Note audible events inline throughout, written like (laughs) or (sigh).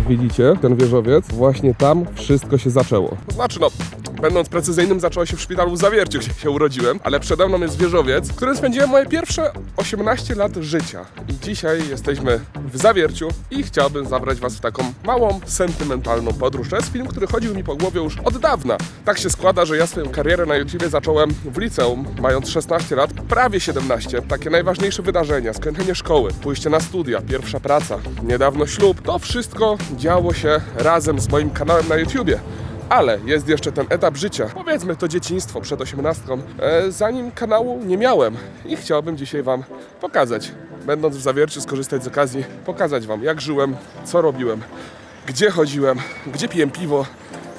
Widzicie, ten wieżowiec, właśnie tam wszystko się zaczęło. Znaczy, no, będąc precyzyjnym, zaczęło się w szpitalu w Zawierciu, gdzie się urodziłem, ale przede mną jest wieżowiec, w którym spędziłem moje pierwsze 18 lat życia. I dzisiaj jesteśmy w Zawierciu i chciałbym zabrać Was w taką małą, sentymentalną podróż. To jest film, który chodził mi po głowie już od dawna. Tak się składa, że ja swoją karierę na YouTubie zacząłem w liceum, mając 16 lat, prawie 17. Takie najważniejsze wydarzenia, skończenie szkoły, pójście na studia, pierwsza praca, niedawno ślub. To wszystko działo się razem z moim kanałem na YouTubie. Ale jest jeszcze ten etap życia, powiedzmy to dzieciństwo przed osiemnastką, e, zanim kanału nie miałem i chciałbym dzisiaj Wam pokazać, będąc w zawierciu, skorzystać z okazji, pokazać Wam jak żyłem, co robiłem, gdzie chodziłem, gdzie piłem piwo,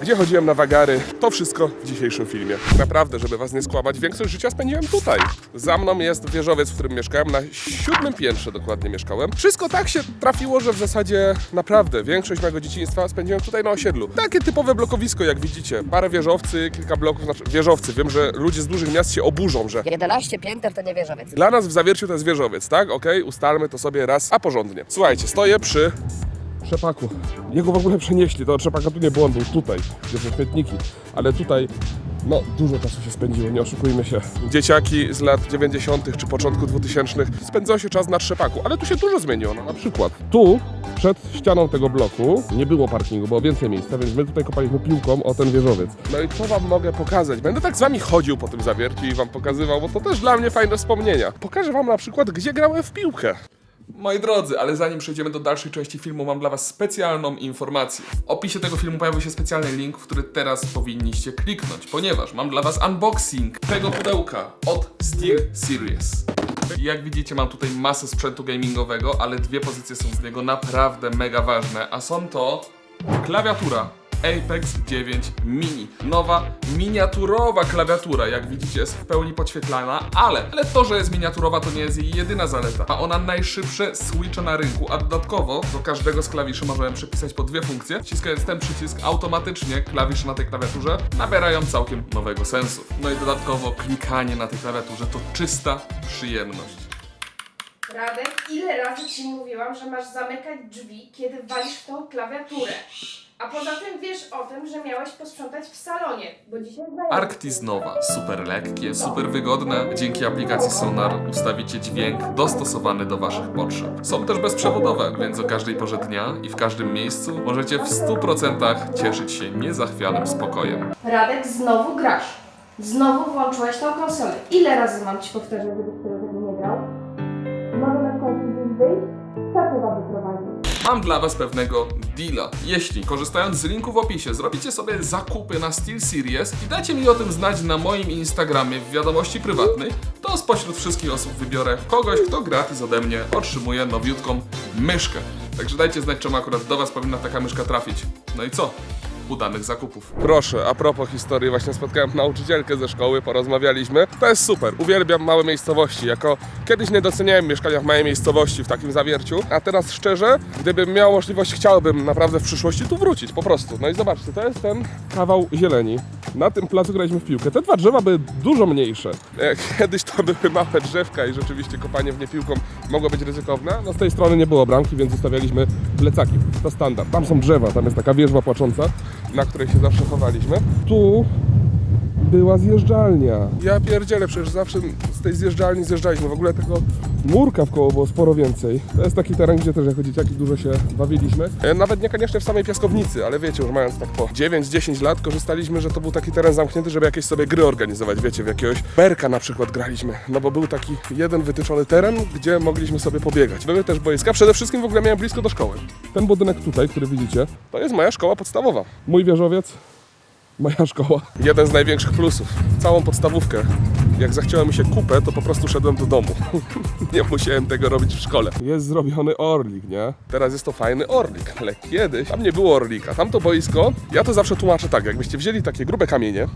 gdzie chodziłem na wagary. To wszystko w dzisiejszym filmie. Naprawdę, żeby Was nie skłamać, większość życia spędziłem tutaj. Za mną jest wieżowiec, w którym mieszkałem, na siódmym piętrze dokładnie mieszkałem. Wszystko tak się trafiło, że w zasadzie naprawdę większość mojego dzieciństwa spędziłem tutaj na osiedlu. Takie typowe blokowisko, jak widzicie. Parę wieżowcy, kilka bloków, znaczy wieżowcy. Wiem, że ludzie z dużych miast się oburzą, że 11 pięter to nie wieżowiec. dla nas w Zawierciu to jest wieżowiec, tak? Okej, ustalmy to sobie raz, a porządnie. Słuchajcie, stoję przy trzepaku. Jego w ogóle przenieśli, to trzepaka tu nie było, on był tutaj, gdzie są śmietniki. Ale tutaj, no, dużo czasu się spędziło, nie oszukujmy się. Dzieciaki z lat 90. czy początku 2000 spędzał się czas na trzepaku, ale tu się dużo zmieniło. No, na przykład tu, przed ścianą tego bloku, nie było parkingu, było więcej miejsca, więc my tutaj kopaliśmy piłką o ten wieżowiec. No i co wam mogę pokazać? Będę tak z wami chodził po tym zawierciu i wam pokazywał, bo to też dla mnie fajne wspomnienia. Pokażę wam na przykład, gdzie grałem w piłkę. Moi drodzy, ale zanim przejdziemy do dalszej części filmu, mam dla Was specjalną informację. W opisie tego filmu pojawił się specjalny link, w który teraz powinniście kliknąć, ponieważ mam dla Was unboxing tego pudełka od Steel Series. Jak widzicie, mam tutaj masę sprzętu gamingowego, ale dwie pozycje są z niego naprawdę mega ważne, a są to klawiatura Apex 9 Mini. Nowa, miniaturowa klawiatura, jak widzicie, jest w pełni podświetlana, ale, ale to, że jest miniaturowa, to nie jest jej jedyna zaleta. Ma ona najszybsze switche na rynku, a dodatkowo do każdego z klawiszy możemy przypisać po dwie funkcje. Wciskając ten przycisk, automatycznie klawisze na tej klawiaturze nabierają całkiem nowego sensu. No i dodatkowo klikanie na tej klawiaturze to czysta przyjemność. Radek, ile razy ci mówiłam, że masz zamykać drzwi, kiedy walisz w tą klawiaturę? A poza tym wiesz o tym, że miałeś posprzątać w salonie, bo dzisiaj znajomy. Arctis Nova. Super lekkie, super wygodne. Dzięki aplikacji Sonar ustawicie dźwięk dostosowany do Waszych potrzeb. Są też bezprzewodowe, więc o każdej porze dnia i w każdym miejscu możecie w 100% cieszyć się niezachwianym spokojem. Radek, znowu grasz. Znowu włączyłeś tą konsolę. Ile razy mam ci powtarzać, żebyś tego nie grał? Może na końcu gdzieś wyjść? Co trzeba wyprowadzić? Mam dla Was pewnego deala. Jeśli, korzystając z linku w opisie, zrobicie sobie zakupy na Steel Series i dacie mi o tym znać na moim Instagramie w wiadomości prywatnej, to spośród wszystkich osób wybiorę kogoś, kto gratis ode mnie otrzymuje nowiutką myszkę. Także dajcie znać, czemu akurat do Was powinna taka myszka trafić. No i co? Udanych zakupów. Proszę, a propos historii, właśnie spotkałem nauczycielkę ze szkoły, porozmawialiśmy. To jest super, uwielbiam małe miejscowości. Jako kiedyś nie doceniałem mieszkania w małej miejscowości, w takim zawierciu, a teraz szczerze, gdybym miał możliwość, chciałbym naprawdę w przyszłości tu wrócić, po prostu. No i zobaczcie, to jest ten kawał zieleni. Na tym placu graliśmy w piłkę. Te dwa drzewa były dużo mniejsze. E, Kiedyś to były małe drzewka i rzeczywiście kopanie w nie piłką mogło być ryzykowne. No z tej strony nie było bramki, więc zostawialiśmy plecaki. To standard. Tam są drzewa, tam jest taka wieżba płacząca, na której się zawsze chowaliśmy. Tu była zjeżdżalnia. Ja pierdzielę, przecież zawsze z tej zjeżdżalni zjeżdżaliśmy. W ogóle tego murka w koło było sporo więcej. To jest taki teren, gdzie też jako dzieciaki dużo się bawiliśmy. E, Nawet niekoniecznie w samej piaskownicy, ale wiecie, już mając tak po 9-10 lat korzystaliśmy, że to był taki teren zamknięty, żeby jakieś sobie gry organizować. Wiecie, w jakiegoś berka na przykład graliśmy. No bo był taki jeden wytyczony teren, gdzie mogliśmy sobie pobiegać. Były też boiska. Przede wszystkim w ogóle miałem blisko do szkoły. Ten budynek tutaj, który widzicie, to jest moja szkoła podstawowa. Mój wieżowiec, moja szkoła. Jeden z największych plusów. Całą podstawówkę. Jak zachciało mi się kupę, to po prostu szedłem do domu. (laughs) nie musiałem tego robić w szkole. Jest zrobiony orlik, nie? Teraz jest to fajny orlik, ale kiedyś tam nie było orlika. Tamto boisko, ja to zawsze tłumaczę tak, jakbyście wzięli takie grube kamienie,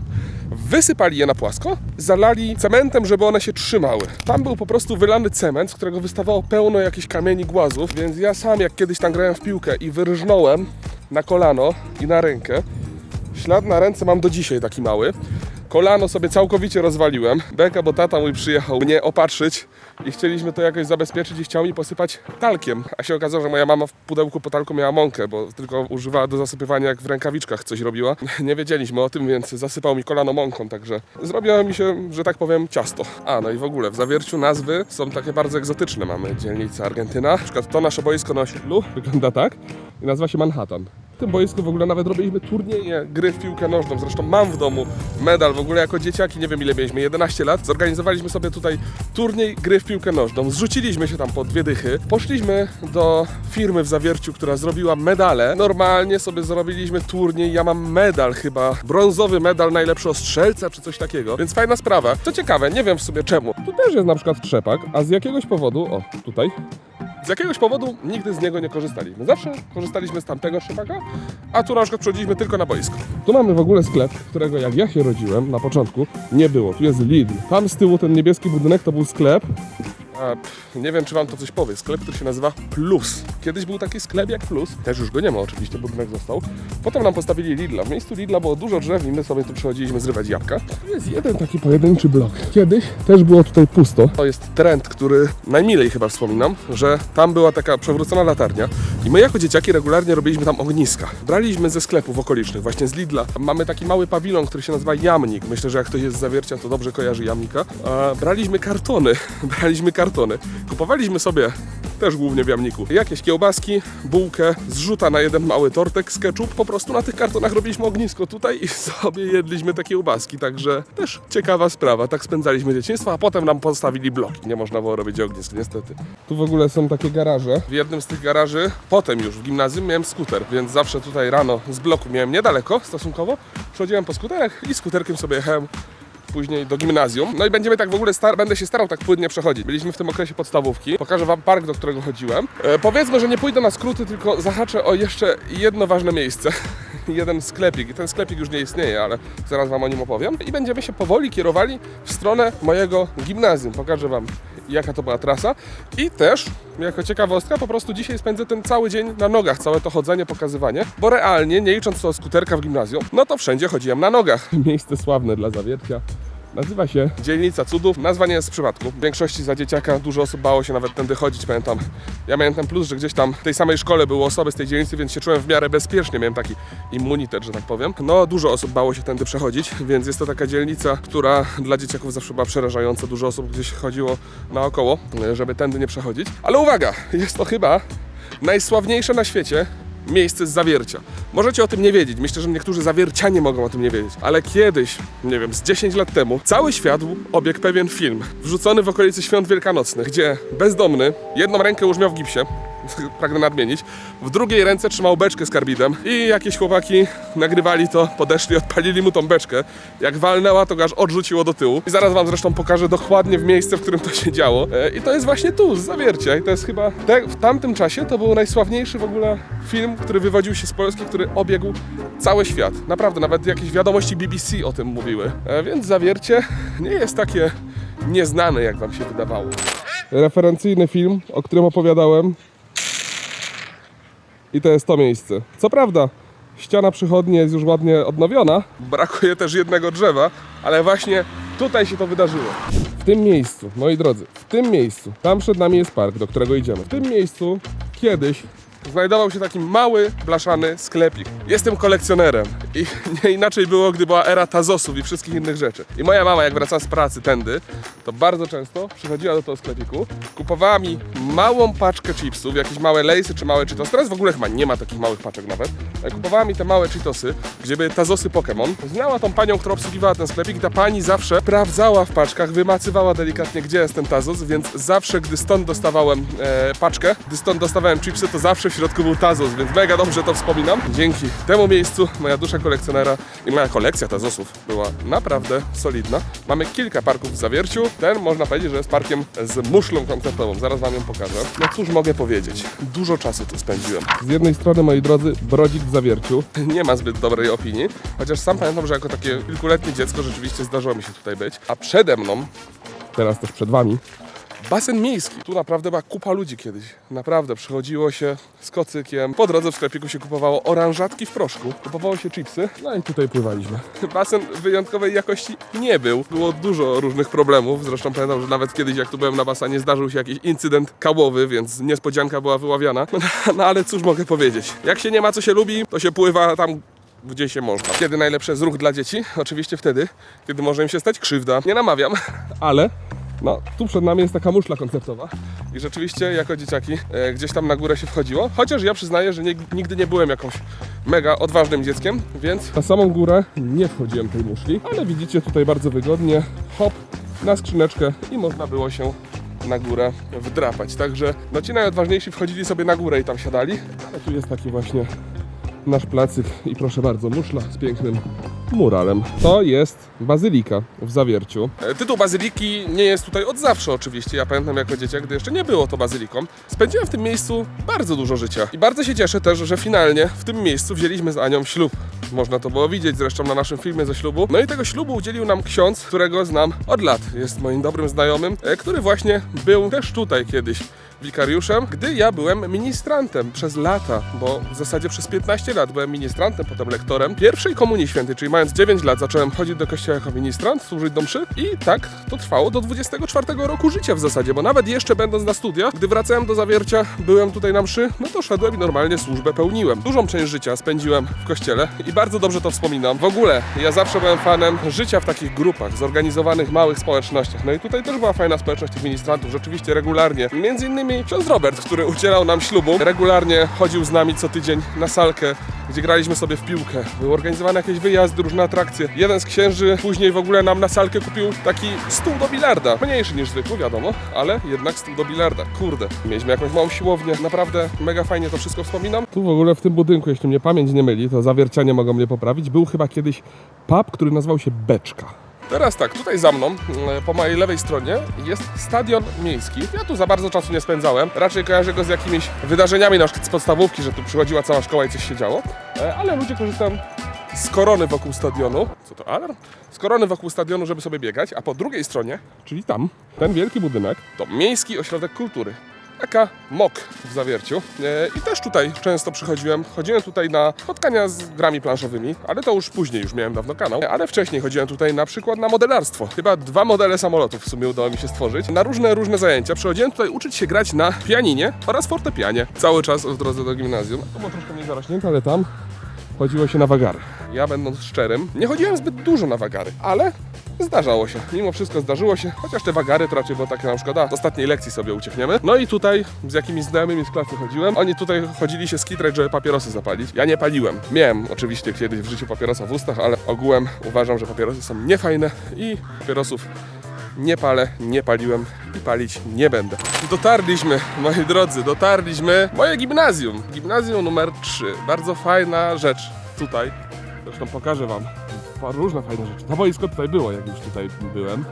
wysypali je na płasko, zalali cementem, żeby one się trzymały. Tam był po prostu wylany cement, z którego wystawało pełno jakichś kamieni głazów, więc ja sam jak kiedyś tam grałem w piłkę i wyrżnąłem na kolano i na rękę, Ślad na ręce mam do dzisiaj taki mały. Kolano sobie całkowicie rozwaliłem. Beka, bo tata mój przyjechał mnie opatrzyć i chcieliśmy to jakoś zabezpieczyć i chciał mi posypać talkiem. A się okazało, że moja mama w pudełku po talku miała mąkę, bo tylko używała do zasypywania jak w rękawiczkach coś robiła. (laughs) Nie wiedzieliśmy o tym, więc zasypał mi kolano mąką, także zrobiło mi się, że tak powiem, ciasto. A, no i w ogóle w zawierciu nazwy są takie bardzo egzotyczne. Mamy dzielnicę Argentyna, na przykład to nasze boisko na osiedlu (laughs) wygląda tak i nazywa się Manhattan. W tym boisku w ogóle nawet robiliśmy turnieje gry w piłkę nożną. Zresztą mam w domu medal w ogóle jako dzieciaki, nie wiem ile mieliśmy, 11 lat. Zorganizowaliśmy sobie tutaj turniej gry w piłkę nożną. Zrzuciliśmy się tam po dwie dychy. Poszliśmy do firmy w Zawierciu, która zrobiła medale. Normalnie sobie zrobiliśmy turniej. Ja mam medal chyba, brązowy medal najlepszego strzelca czy coś takiego. Więc fajna sprawa. Co ciekawe, nie wiem w sobie czemu. Tu też jest na przykład trzepak, a z jakiegoś powodu, o tutaj, z jakiegoś powodu nigdy z niego nie korzystaliśmy. Zawsze korzystaliśmy z tamtego szybaka, a tu na przykład przychodziliśmy tylko na boisko. Tu mamy w ogóle sklep, którego jak ja się rodziłem na początku, nie było. Tu jest Lidl. Tam z tyłu ten niebieski budynek to był sklep. A, pff, nie wiem, czy wam to coś powie. Sklep, który się nazywa Plus. Kiedyś był taki sklep jak Plus. Też już go nie ma oczywiście, budynek został. Potem nam postawili Lidla. W miejscu Lidla było dużo drzew i my sobie tu przychodziliśmy zrywać jabłka. Tu jest jeden taki pojedynczy blok. Kiedyś też było tutaj pusto. To jest trend, który najmilej chyba wspominam, że tam była taka przewrócona latarnia i my jako dzieciaki regularnie robiliśmy tam ogniska. Braliśmy ze sklepów okolicznych, właśnie z Lidla. Mamy taki mały pawilon, który się nazywa Jamnik. Myślę, że jak ktoś jest z Zawiercia, to dobrze kojarzy Jamnika. Braliśmy kartony, (laughs) braliśmy kartony. Kupowaliśmy sobie też głównie w jamniku. Jakieś kiełbaski, bułkę, zrzuta na jeden mały tortek z ketchup. Po prostu na tych kartonach robiliśmy ognisko tutaj i (laughs) sobie jedliśmy te kiełbaski. Także też ciekawa sprawa. Tak spędzaliśmy dzieciństwo, a potem nam postawili bloki. Nie można było robić ognisk, niestety. Tu w ogóle są takie garaże. W jednym z tych garaży, potem już w gimnazjum miałem skuter, więc zawsze tutaj rano z bloku miałem niedaleko stosunkowo. Przychodziłem po skuterach i skuterkiem sobie jechałem później do gimnazjum. No i będziemy tak w ogóle, star- będę się starał tak płynnie przechodzić. Byliśmy w tym okresie podstawówki. Pokażę wam park, do którego chodziłem. E, powiedzmy, że nie pójdę na skróty, tylko zahaczę o jeszcze jedno ważne miejsce. (laughs) Jeden sklepik. Ten sklepik już nie istnieje, ale zaraz wam o nim opowiem. I będziemy się powoli kierowali w stronę mojego gimnazjum. Pokażę wam, jaka to była trasa. I też, jako ciekawostka, po prostu dzisiaj spędzę ten cały dzień na nogach, całe to chodzenie, pokazywanie, bo realnie, nie licząc tego skuterka w gimnazjum, no to wszędzie chodziłem na nogach. (laughs) Miejsce sławne dla zawiercia. Nazywa się Dzielnica Cudów. Nazwa nie jest z przypadku. W większości za dzieciaka dużo osób bało się nawet tędy chodzić, pamiętam. Ja miałem ten plus, że gdzieś tam w tej samej szkole były osoby z tej dzielnicy, więc się czułem w miarę bezpiecznie. Miałem taki immunitet, że tak powiem. No, dużo osób bało się tędy przechodzić, więc jest to taka dzielnica, która dla dzieciaków zawsze była przerażająca. Dużo osób gdzieś chodziło naokoło, żeby tędy nie przechodzić. Ale uwaga, jest to chyba najsławniejsze na świecie miejsce z zawiercia. Możecie o tym nie wiedzieć, myślę, że niektórzy zawiercianie mogą o tym nie wiedzieć, ale kiedyś, nie wiem, z 10 lat temu, cały świat obiegł pewien film, wrzucony w okolicy świąt wielkanocnych, gdzie bezdomny jedną rękę już miał w gipsie, (laughs) pragnę nadmienić, w drugiej ręce trzymał beczkę z karbidem i jakieś chłopaki nagrywali to, podeszli, odpalili mu tą beczkę. Jak walnęła, to aż odrzuciło do tyłu. I zaraz wam zresztą pokażę dokładnie w miejsce, w którym to się działo. E, I to jest właśnie tu, z Zawiercia. I to jest chyba, te, w tamtym czasie to był najsławniejszy w ogóle film, który wywodził się z Polski, który obiegł cały świat. Naprawdę, nawet jakieś wiadomości BBC o tym mówiły. E, Więc Zawiercie nie jest takie nieznane, jak wam się wydawało. Referencyjny film, o którym opowiadałem, i to jest to miejsce. Co prawda, ściana przychodni jest już ładnie odnowiona. Brakuje też jednego drzewa, ale właśnie tutaj się to wydarzyło. W tym miejscu, moi drodzy, w tym miejscu, tam przed nami jest park, do którego idziemy. W tym miejscu kiedyś znajdował się taki mały, blaszany sklepik. Jestem kolekcjonerem i (laughs) nie inaczej było, gdy była era tazosów i wszystkich innych rzeczy. I moja mama, jak wracała z pracy tędy, to bardzo często przychodziła do tego sklepiku, kupowała mi małą paczkę chipsów, jakieś małe lejsy czy małe Cheetos. Teraz w ogóle chyba nie ma takich małych paczek nawet. Kupowała mi te małe Cheetosy, gdzie były tazosy Pokémon. Znała tą panią, która obsługiwała ten sklepik i ta pani zawsze sprawdzała w paczkach, wymacywała delikatnie, gdzie jest ten tazos, więc zawsze, gdy stąd dostawałem e, paczkę, gdy stąd dostawałem chipsy, to zawsze w środku był tazos, więc mega dobrze to wspominam. Dzięki temu miejscu moja dusza kolekcjonera i moja kolekcja tazosów była naprawdę solidna. Mamy kilka parków w Zawierciu. Ten można powiedzieć, że jest parkiem z muszlą koncertową. Zaraz wam ją pokażę. No cóż mogę powiedzieć? Dużo czasu tu spędziłem. Z jednej strony, moi drodzy, brodzik w Zawierciu. (laughs) Nie ma zbyt dobrej opinii, chociaż sam pamiętam, że jako takie kilkuletnie dziecko rzeczywiście zdarzyło mi się tutaj być. A przede mną, teraz też przed wami, Basen miejski. Tu naprawdę była kupa ludzi kiedyś. Naprawdę, przychodziło się z kocykiem. Po drodze w sklepiku się kupowało oranżatki w proszku. Kupowało się chipsy. No i tutaj pływaliśmy. (laughs) Basen wyjątkowej jakości nie był. Było dużo różnych problemów. Zresztą pamiętam, że nawet kiedyś jak tu byłem na basenie zdarzył się jakiś incydent kałowy, więc niespodzianka była wyławiana. (laughs) No, no ale cóż mogę powiedzieć. Jak się nie ma co się lubi, to się pływa tam gdzie się można. Kiedy najlepszy jest ruch dla dzieci? Oczywiście wtedy, kiedy może im się stać krzywda. Nie namawiam, (laughs) ale no, tu przed nami jest taka muszla koncertowa. I rzeczywiście jako dzieciaki e, gdzieś tam na górę się wchodziło, chociaż ja przyznaję, że nie, nigdy nie byłem jakąś mega odważnym dzieckiem, więc na samą górę nie wchodziłem tej muszli, ale widzicie tutaj bardzo wygodnie, hop, na skrzyneczkę i można było się na górę wdrapać, także no ci najodważniejsi wchodzili sobie na górę i tam siadali, ale tu jest taki właśnie nasz placyk i proszę bardzo, muszla z pięknym muralem. To jest bazylika w Zawierciu. E, Tytuł bazyliki nie jest tutaj od zawsze oczywiście. Ja pamiętam jako dzieciak, gdy jeszcze nie było to bazyliką. Spędziłem w tym miejscu bardzo dużo życia. I bardzo się cieszę też, że finalnie w tym miejscu wzięliśmy z Anią ślub. Można to było widzieć zresztą na naszym filmie ze ślubu. No i tego ślubu udzielił nam ksiądz, którego znam od lat. Jest moim dobrym znajomym, e, który właśnie był też tutaj kiedyś wikariuszem, gdy ja byłem ministrantem przez lata, bo w zasadzie przez 15 lat byłem ministrantem, potem lektorem pierwszej komunii świętej, czyli mając 9 lat zacząłem chodzić do kościoła jako ministrant, służyć do mszy i tak to trwało do 24 roku życia w zasadzie, bo nawet jeszcze będąc na studiach, gdy wracałem do Zawiercia, byłem tutaj na mszy, no to szedłem i normalnie służbę pełniłem. Dużą część życia spędziłem w kościele i bardzo dobrze to wspominam. W ogóle ja zawsze byłem fanem życia w takich grupach, zorganizowanych małych społecznościach. No i tutaj też była fajna społeczność tych ministrantów, rzeczywiście regularnie. Między innymi ksiądz Robert, który udzielał nam ślubu, regularnie chodził z nami co tydzień na salkę, gdzie graliśmy sobie w piłkę. Były organizowane jakieś wyjazdy, różne atrakcje. Jeden z księży później w ogóle nam na salkę kupił taki stół do bilarda. Mniejszy niż zwykły, wiadomo, ale jednak stół do bilarda. Kurde, mieliśmy jakąś małą siłownię. Naprawdę mega fajnie to wszystko wspominam. Tu w ogóle w tym budynku, jeśli mnie pamięć nie myli, to zawiercianie mogą mnie poprawić, był chyba kiedyś pub, który nazywał się Beczka. Teraz tak, tutaj za mną, e, po mojej lewej stronie jest stadion miejski. Ja tu za bardzo czasu nie spędzałem. Raczej kojarzę go z jakimiś wydarzeniami na przykład z podstawówki, że tu przychodziła cała szkoła i coś się działo. E, Ale ludzie korzystają z korony wokół stadionu. Co to alarm? Z korony wokół stadionu, żeby sobie biegać, a po drugiej stronie, czyli tam, ten wielki budynek, to Miejski Ośrodek Kultury. Taka MOK w Zawierciu. E, I też tutaj często przychodziłem. Chodziłem tutaj na spotkania z grami planszowymi, ale to już później, już miałem dawno kanał. Ale wcześniej chodziłem tutaj na przykład na modelarstwo. Chyba dwa modele samolotów w sumie udało mi się stworzyć. Na różne, różne zajęcia. Przychodziłem tutaj uczyć się grać na pianinie oraz fortepianie. Cały czas w drodze do gimnazjum. To było troszkę mniej zarośnięte, ale tam chodziło się na wagary. Ja będąc szczerym, nie chodziłem zbyt dużo na wagary, ale zdarzało się. Mimo wszystko zdarzyło się, chociaż te wagary to raczej było takie nam szkoda. Z ostatniej lekcji sobie uciekniemy. No i tutaj z jakimiś znajomymi z klasy chodziłem. Oni tutaj chodzili się skitrać, żeby papierosy zapalić. Ja nie paliłem. Miałem oczywiście kiedyś w życiu papierosa w ustach, ale ogółem uważam, że papierosy są niefajne i papierosów nie palę, nie paliłem i palić nie będę. Dotarliśmy, moi drodzy, dotarliśmy. Moje gimnazjum. Gimnazjum numer 3. Bardzo fajna rzecz tutaj. Zresztą pokażę wam różne fajne rzeczy. To boisko tutaj było, jak już tutaj byłem,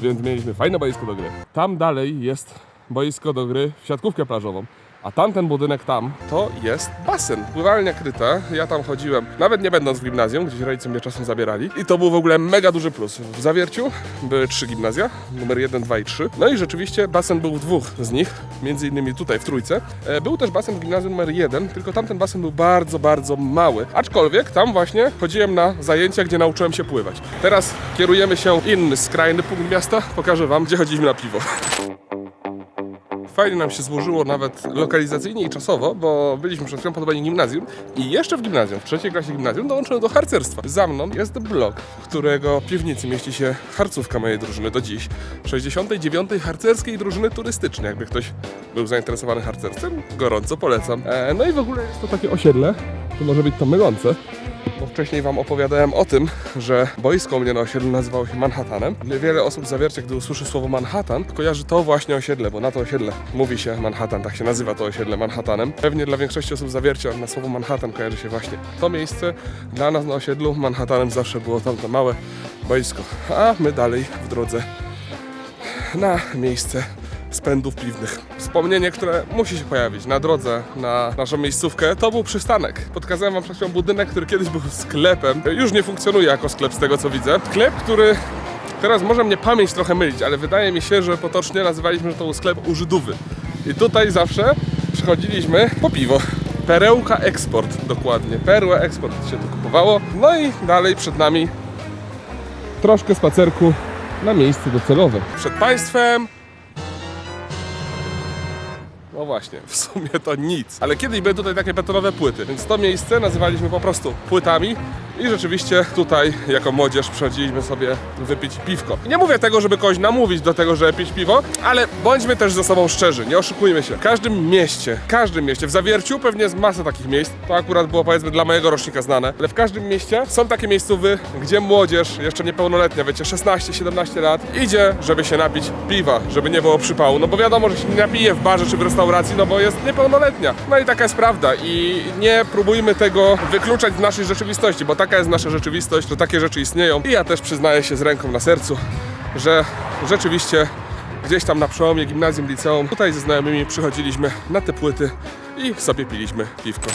więc mieliśmy fajne boisko do gry. Tam dalej jest boisko do gry w siatkówkę plażową. A tamten budynek tam to jest basen, pływalnia kryta. Ja tam chodziłem, nawet nie będąc w gimnazjum, gdzieś rodzice mnie czasem zabierali. I to był w ogóle mega duży plus. W Zawierciu były trzy gimnazja, numer 1, 2 i 3. No i rzeczywiście basen był w dwóch z nich, między innymi tutaj w trójce. E, Był też basen w gimnazjum numer 1, tylko tamten basen był bardzo, bardzo mały. Aczkolwiek tam właśnie chodziłem na zajęcia, gdzie nauczyłem się pływać. Teraz kierujemy się inny, skrajny punkt miasta. Pokażę wam, gdzie chodziliśmy na piwo. Fajnie nam się złożyło nawet lokalizacyjnie i czasowo, bo byliśmy przed chwilą podobani gimnazjum i jeszcze w gimnazjum, w trzeciej klasie gimnazjum dołączyłem do harcerstwa. Za mną jest blok, w którego piwnicy mieści się harcówka mojej drużyny do dziś. 69. harcerskiej drużyny turystycznej. Jakby ktoś był zainteresowany harcerstwem, gorąco polecam. E, no i w ogóle jest to takie osiedle, to może być to mylące, bo wcześniej Wam opowiadałem o tym, że boisko u mnie na osiedlu nazywało się Manhattanem. Wiele osób z Zawiercia, gdy usłyszy słowo Manhattan, kojarzy to właśnie osiedle, bo na to osiedle mówi się Manhattan, tak się nazywa to osiedle Manhattanem. Pewnie dla większości osób z Zawiercia na słowo Manhattan kojarzy się właśnie to miejsce. Dla nas na osiedlu Manhattanem zawsze było tamto małe boisko, a my dalej w drodze na miejsce spędów piwnych. Wspomnienie, które musi się pojawić na drodze na naszą miejscówkę, to był przystanek. Podkazałem wam przed chwilą budynek, który kiedyś był sklepem. Już nie funkcjonuje jako sklep z tego co widzę. Sklep, który Teraz może mnie pamięć trochę mylić, ale wydaje mi się, że potocznie nazywaliśmy to sklep u Żydówy. I tutaj zawsze przychodziliśmy po piwo. Perełka Eksport, dokładnie. Perła Eksport się tu kupowało. No i dalej przed nami troszkę spacerku na miejsce docelowe. Przed Państwem no właśnie, w sumie to nic. Ale kiedyś były tutaj takie betonowe płyty, więc to miejsce nazywaliśmy po prostu płytami i rzeczywiście tutaj jako młodzież przychodziliśmy sobie wypić piwko. Nie mówię tego, żeby kogoś namówić do tego, żeby pić piwo, ale bądźmy też ze sobą szczerzy, nie oszukujmy się. W każdym mieście, w każdym mieście, w Zawierciu pewnie jest masa takich miejsc, to akurat było powiedzmy dla mojego rocznika znane, ale w każdym mieście są takie miejscowy, gdzie młodzież, jeszcze niepełnoletnia, wiecie, 16-17 lat, idzie, żeby się napić piwa, żeby nie było przypału, no bo wiadomo, że się nie napije w barze czy w restauracji, no bo jest niepełnoletnia. No i taka jest prawda i nie próbujmy tego wykluczać z naszej rzeczywistości, bo taka jest nasza rzeczywistość, że takie rzeczy istnieją i ja też przyznaję się z ręką na sercu, że rzeczywiście gdzieś tam na przełomie gimnazjum, liceum, tutaj ze znajomymi przychodziliśmy na te płyty i sobie piliśmy piwko.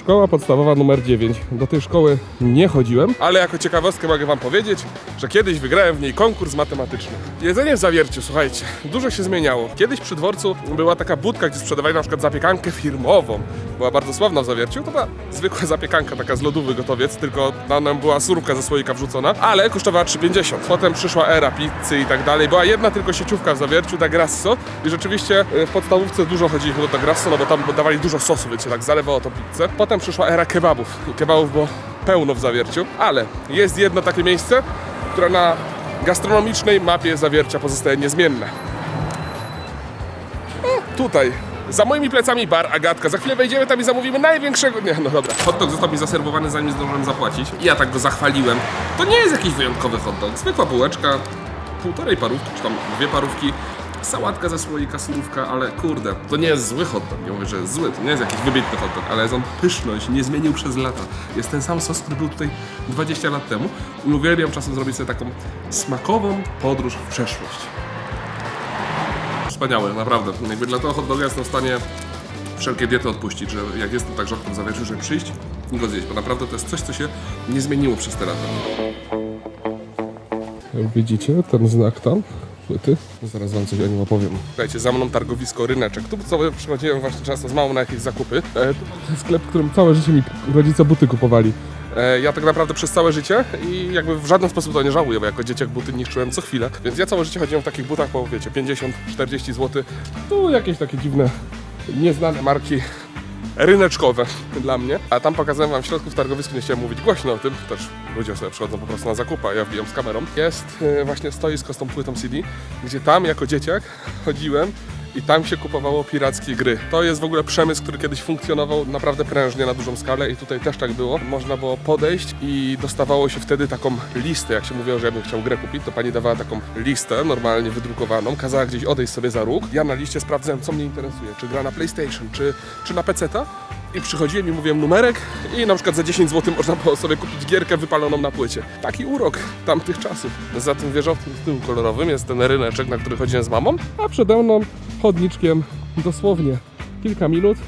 Szkoła podstawowa numer 9. Do tej szkoły nie chodziłem, ale jako ciekawostkę mogę wam powiedzieć, że kiedyś wygrałem w niej konkurs matematyczny. Jedzenie w zawierciu, słuchajcie, dużo się zmieniało. Kiedyś przy dworcu była taka budka, gdzie sprzedawali na przykład zapiekankę firmową. Była bardzo sławna w zawierciu, to była zwykła zapiekanka, taka z lodówy gotowiec, tylko na nam była surka ze słoika wrzucona, ale kosztowała 3,50. Potem przyszła era pizzy i tak dalej. Była jedna tylko sieciówka w zawierciu, da Grasso i rzeczywiście e, w podstawówce dużo chodziliśmy do da Grasso, no bo tam dawali dużo sosu, wiecie, tak zalewało to pizzę. Potem przyszła era kebabów i kebabów było pełno w zawierciu, ale jest jedno takie miejsce, które na gastronomicznej mapie zawiercia pozostaje niezmienne. E, Tutaj. Za moimi plecami bar Agatka. Za chwilę wejdziemy tam i zamówimy największego. Nie, no dobra. Hot dog został mi zaserwowany zanim zdążyłem zapłacić. I ja tak go zachwaliłem. To nie jest jakiś wyjątkowy hot dog. Zwykła bułeczka, półtorej parówki, czy tam dwie parówki. Sałatka ze słoika, surówka, ale kurde, to nie jest zły hot dog. Nie mówię, że jest zły, to nie jest jakiś wybitny hot dog, ale jest on się nie zmienił przez lata. Jest ten sam sos, który był tutaj 20 lat temu. I uwielbiam czasem zrobić sobie taką smakową podróż w przeszłość. Wspaniałe, naprawdę. Jakby dla tego hot doga jestem w stanie wszelkie diety odpuścić, że jak jestem tak rzadko w zawierciu, żeby przyjść i go zjeść, bo naprawdę to jest coś, co się nie zmieniło przez te lata. Widzicie ten znak tam? Płyty? Zaraz wam coś o nim opowiem. Słuchajcie, za mną targowisko Ryneczek. Tu sobie przychodziłem właśnie często z mamą na jakieś zakupy. E, to był sklep, w którym całe życie mi rodzice buty kupowali. E, ja tak naprawdę przez całe życie i jakby w żaden sposób to nie żałuję, bo jako dzieciak buty niszczyłem co chwilę. Więc ja całe życie chodziłem w takich butach po, wiecie, 50-40 zł. Tu jakieś takie dziwne, nieznane marki ryneczkowe (laughs) dla mnie. A tam pokazałem wam w środku w targowisku, nie chciałem mówić głośno o tym, też ludzie sobie przychodzą po prostu na zakupy, a ja wbijam z kamerą. Jest e, właśnie stoisko z tą płytą CD, gdzie tam jako dzieciak chodziłem i tam się kupowało pirackie gry. To jest w ogóle przemysł, który kiedyś funkcjonował naprawdę prężnie na dużą skalę i tutaj też tak było. Można było podejść i dostawało się wtedy taką listę, jak się mówiło, że ja bym chciał grę kupić, to pani dawała taką listę normalnie wydrukowaną, kazała gdzieś odejść sobie za róg. Ja na liście sprawdzałem, co mnie interesuje, czy gra na PlayStation, czy, czy na PC-ta. I przychodziłem i mówiłem numerek i na przykład za 10 zł można było sobie kupić gierkę wypaloną na płycie. Taki urok tamtych czasów. Za tym wieżowcem z kolorowym jest ten ryneczek, na który chodziłem z mamą, a przede mną chodniczkiem dosłownie kilka minut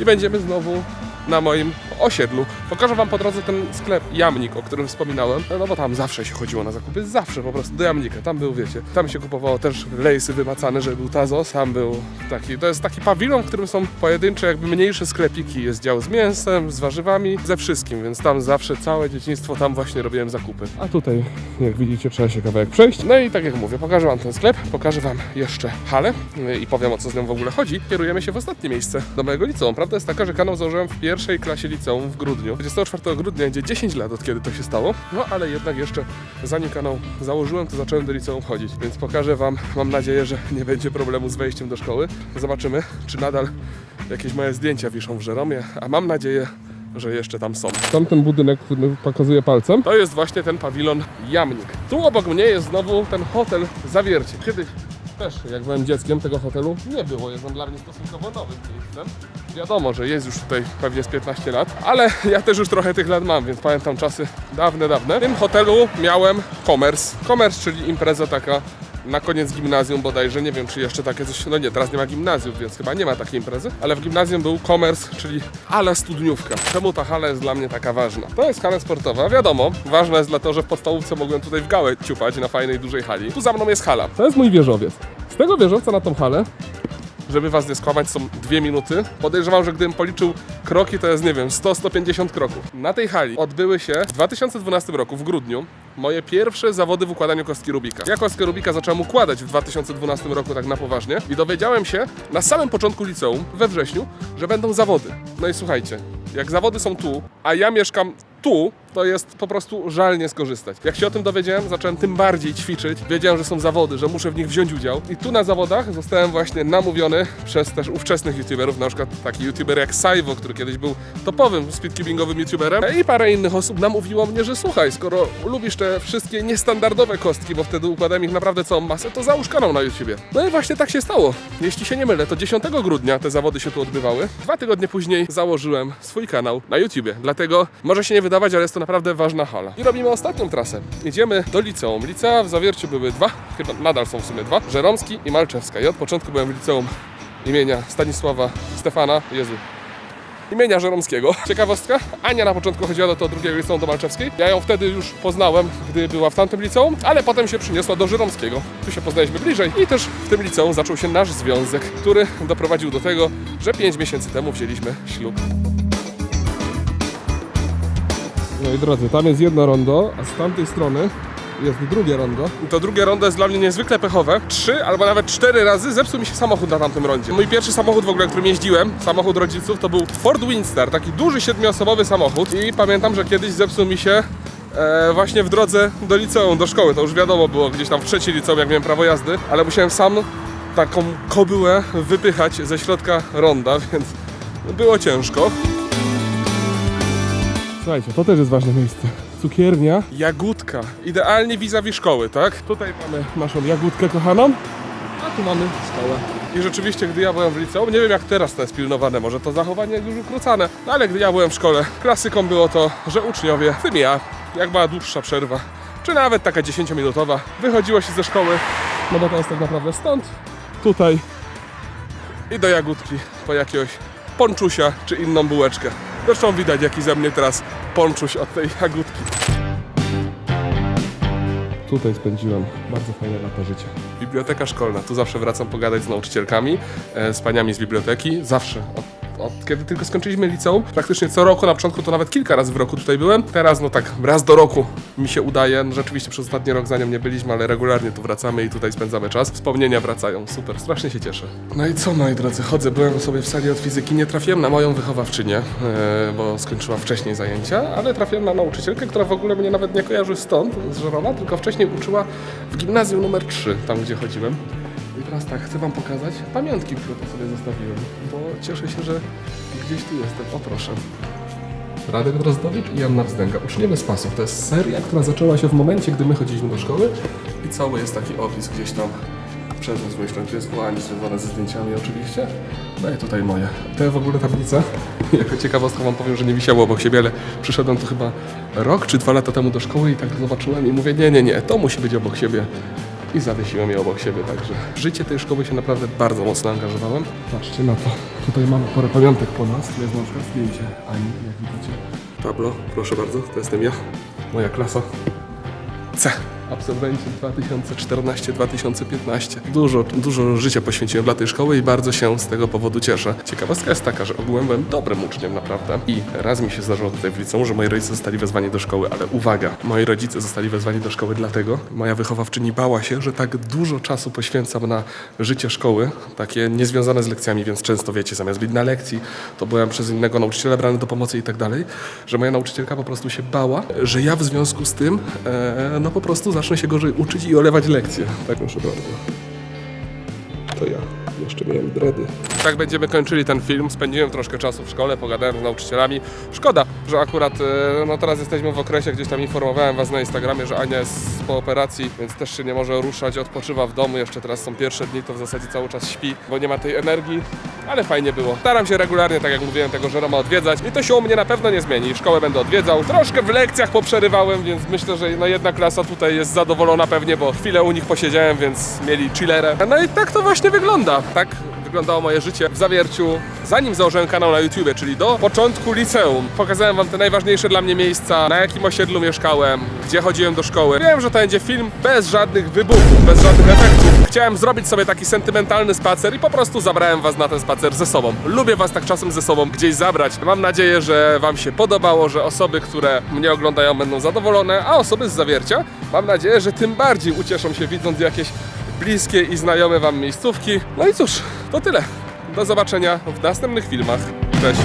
i będziemy znowu na moim osiedlu. Pokażę wam po drodze ten sklep Jamnik, o którym wspominałem, no bo tam zawsze się chodziło na zakupy, zawsze po prostu do Jamnika, tam był, wiecie, tam się kupowało też lejsy wymacane, żeby był tazos, tam był taki, to jest taki pawilon, w którym są pojedyncze, jakby mniejsze sklepiki, jest dział z mięsem, z warzywami, ze wszystkim, więc tam zawsze całe dzieciństwo, tam właśnie robiłem zakupy. A tutaj, jak widzicie, trzeba się kawałek przejść, no i tak jak mówię, pokażę wam ten sklep, pokażę wam jeszcze halę yy, i powiem o co z nią w ogóle chodzi. Kierujemy się w ostatnie miejsce, do mojego liceum. Prawda jest taka, że kanał założyłem w pierwszej klasie liceum w grudniu. 24 grudnia będzie 10 lat od kiedy to się stało, no ale jednak jeszcze zanim kanał założyłem, to zacząłem do liceum chodzić, więc pokażę wam, mam nadzieję, że nie będzie problemu z wejściem do szkoły. Zobaczymy, czy nadal jakieś moje zdjęcia wiszą w Żeromie, a mam nadzieję, że jeszcze tam są. Tamten budynek, który pokazuje palcem, to jest właśnie ten pawilon Jamnik. Tu obok mnie jest znowu ten hotel Zawiercie. Kiedyś też, jak byłem dzieckiem, tego hotelu nie było. Jest on dla mnie stosunkowo nowym miejscem. Wiadomo, że jest już tutaj pewnie z 15 lat, ale (laughs) ja też już trochę tych lat mam, więc pamiętam czasy dawne, dawne. W tym hotelu miałem commerce. Commerce, czyli impreza taka na koniec gimnazjum bodajże, nie wiem czy jeszcze takie coś, no nie, teraz nie ma gimnazjów, więc chyba nie ma takiej imprezy, ale w gimnazjum był komers, czyli hala studniówka. Czemu ta hala jest dla mnie taka ważna? To jest hala sportowa, wiadomo, ważna jest dlatego, że w podstawówce mogłem tutaj w gałę ciupać na fajnej dużej hali. Tu za mną jest hala. To jest mój wieżowiec. Z tego wieżowca na tą halę żeby was nie skłamać, są dwie minuty. Podejrzewam, że gdybym policzył kroki, to jest, nie wiem, 100-150 kroków. Na tej hali odbyły się w 2012 roku, w grudniu, moje pierwsze zawody w układaniu kostki Rubika. Ja kostkę Rubika zacząłem układać w 2012 roku tak na poważnie i dowiedziałem się na samym początku liceum, we wrześniu, że będą zawody. No i słuchajcie, jak zawody są tu, a ja mieszkam tu, to jest po prostu żal nie skorzystać. Jak się o tym dowiedziałem, zacząłem tym bardziej ćwiczyć. Wiedziałem, że są zawody, że muszę w nich wziąć udział. I tu na zawodach zostałem właśnie namówiony przez też ówczesnych youtuberów, na przykład taki youtuber jak Saivo, który kiedyś był topowym speedkeepingowym youtuberem i parę innych osób namówiło mnie, że słuchaj, skoro lubisz te wszystkie niestandardowe kostki, bo wtedy układałem ich naprawdę całą masę, to załóż kanał na YouTubie. No i właśnie tak się stało. Jeśli się nie mylę, to 10 grudnia te zawody się tu odbywały. Dwa tygodnie później założyłem swój kanał na YouTubie. Dlatego może się nie wydawać, ale jest to naprawdę ważna hala. I robimy ostatnią trasę. Idziemy do liceum. Licea w Zawierciu były dwa, chyba nadal są w sumie dwa. Żeromski i Malczewska. Ja od początku byłem w liceum imienia Stanisława Stefana, Jezu, imienia Żeromskiego. Ciekawostka, Ania na początku chodziła do tego drugiego liceum do Malczewskiej. Ja ją wtedy już poznałem, gdy była w tamtym liceum, ale potem się przyniosła do Żeromskiego. Tu się poznaliśmy bliżej i też w tym liceum zaczął się nasz związek, który doprowadził do tego, że 5 miesięcy temu wzięliśmy ślub. No i drodzy, tam jest jedno rondo, a z tamtej strony jest drugie rondo. I to drugie rondo jest dla mnie niezwykle pechowe. Trzy albo nawet cztery razy zepsuł mi się samochód na tamtym rondzie. Mój pierwszy samochód w ogóle, którym jeździłem, samochód rodziców, to był Ford Windstar, taki duży siedmioosobowy samochód. I pamiętam, że kiedyś zepsuł mi się e, właśnie w drodze do liceum, do szkoły. To już wiadomo było gdzieś tam w trzeciej liceum, jak miałem prawo jazdy, ale musiałem sam taką kobyłę wypychać ze środka ronda, (laughs) więc było ciężko. Słuchajcie, to też jest ważne miejsce. Cukiernia. Jagódka. Idealnie vis-a-vis szkoły, tak? Tutaj mamy naszą jagódkę kochaną, a tu mamy szkołę. I rzeczywiście, gdy ja byłem w liceum, nie wiem jak teraz to jest pilnowane, może to zachowanie jest już ukrócane, no ale gdy ja byłem w szkole, klasyką było to, że uczniowie, w tym ja, jak była dłuższa przerwa, czy nawet taka 10-minutowa, wychodziło się ze szkoły, no bo to jest tak naprawdę stąd, tutaj i do jagódki po jakiegoś ponczusia czy inną bułeczkę. Zresztą widać jaki ze mnie teraz ponczuś od tej jagódki. Tutaj spędziłem bardzo fajne lata życia. Biblioteka szkolna. Tu zawsze wracam pogadać z nauczycielkami, e, z paniami z biblioteki. Zawsze. Od kiedy tylko skończyliśmy liceum, praktycznie co roku, na początku to nawet kilka razy w roku tutaj byłem. Teraz no tak raz do roku mi się udaje. No, rzeczywiście przez ostatni rok za nią nie byliśmy, ale regularnie tu wracamy i tutaj spędzamy czas. Wspomnienia wracają. Super, strasznie się cieszę. No i co moi drodzy, chodzę, byłem sobie w sali od fizyki, nie trafiłem na moją wychowawczynię, e, bo skończyła wcześniej zajęcia, ale trafiłem na nauczycielkę, która w ogóle mnie nawet nie kojarzy stąd, z Żeroma, tylko wcześniej uczyła w gimnazjum numer 3, tam gdzie chodziłem. I teraz tak, chcę wam pokazać pamiątki, które tu sobie zostawiłem, bo cieszę się, że gdzieś tu jestem. O proszę. Radek Drozdowicz i Janna Wzdęga. Uczniowie z pasów. To jest seria, która zaczęła się w momencie, gdy my chodziliśmy do szkoły i cały jest taki opis gdzieś tam przez nas myślę. Tu jest Łani związane ze zdjęciami oczywiście. No i tutaj moje. To w ogóle tablica. (laughs) Jako ciekawostkę wam powiem, że nie wisiało obok siebie, ale przyszedłem tu chyba rok czy dwa lata temu do szkoły i tak zobaczyłem i mówię, nie, nie, nie, to musi być obok siebie. I zawiesiłem je obok siebie, także w życie tej szkoły się naprawdę bardzo mocno angażowałem. Patrzcie na to. Tutaj mamy parę pamiątek po nas. Tu jest na przykład zdjęcie Ani, jak widzicie. Pablo, proszę bardzo, to jestem ja. Moja klasa. C. Absolwenci 2014-2015. Dużo, dużo życia poświęciłem dla tej szkoły i bardzo się z tego powodu cieszę. Ciekawostka jest taka, że ogółem byłem dobrym uczniem naprawdę. I raz mi się zdarzyło tutaj w liceum, że moi rodzice zostali wezwani do szkoły, ale uwaga, moi rodzice zostali wezwani do szkoły dlatego, moja wychowawczyni bała się, że tak dużo czasu poświęcam na życie szkoły, takie niezwiązane z lekcjami, więc często wiecie, zamiast być na lekcji, to byłem przez innego nauczyciela brany do pomocy i tak dalej, że moja nauczycielka po prostu się bała, że ja w związku z tym, e, no po prostu zacznę się gorzej uczyć i olewać lekcje. Tak muszę bardzo. To ja. Jeszcze miałem dredy. Tak będziemy kończyli ten film. Spędziłem troszkę czasu w szkole, pogadałem z nauczycielami. Szkoda, że akurat e, no teraz jesteśmy w okresie, gdzieś tam informowałem Was na Instagramie, że Ania jest po operacji, więc też się nie może ruszać, odpoczywa w domu. Jeszcze teraz są pierwsze dni, to w zasadzie cały czas śpi, bo nie ma tej energii, ale fajnie było. Staram się regularnie, tak jak mówiłem, tego Żeroma odwiedzać i to się u mnie na pewno nie zmieni. Szkołę będę odwiedzał. Troszkę w lekcjach poprzerywałem, więc myślę, że no jedna klasa tutaj jest zadowolona pewnie, bo chwilę u nich posiedziałem, więc mieli chillerę. No i tak to właśnie wygląda. Tak wyglądało moje życie w zawierciu, zanim założyłem kanał na YouTubie, czyli do początku liceum. Pokazałem wam te najważniejsze dla mnie miejsca, na jakim osiedlu mieszkałem, gdzie chodziłem do szkoły. Wiem, że to będzie film bez żadnych wybuchów, bez żadnych efektów. Chciałem zrobić sobie taki sentymentalny spacer i po prostu zabrałem was na ten spacer ze sobą. Lubię was tak czasem ze sobą gdzieś zabrać. Mam nadzieję, że wam się podobało, że osoby, które mnie oglądają będą zadowolone, a osoby z zawiercia mam nadzieję, że tym bardziej ucieszą się widząc jakieś bliskie i znajome Wam miejscówki. No i cóż, to tyle. Do zobaczenia w następnych filmach. Cześć.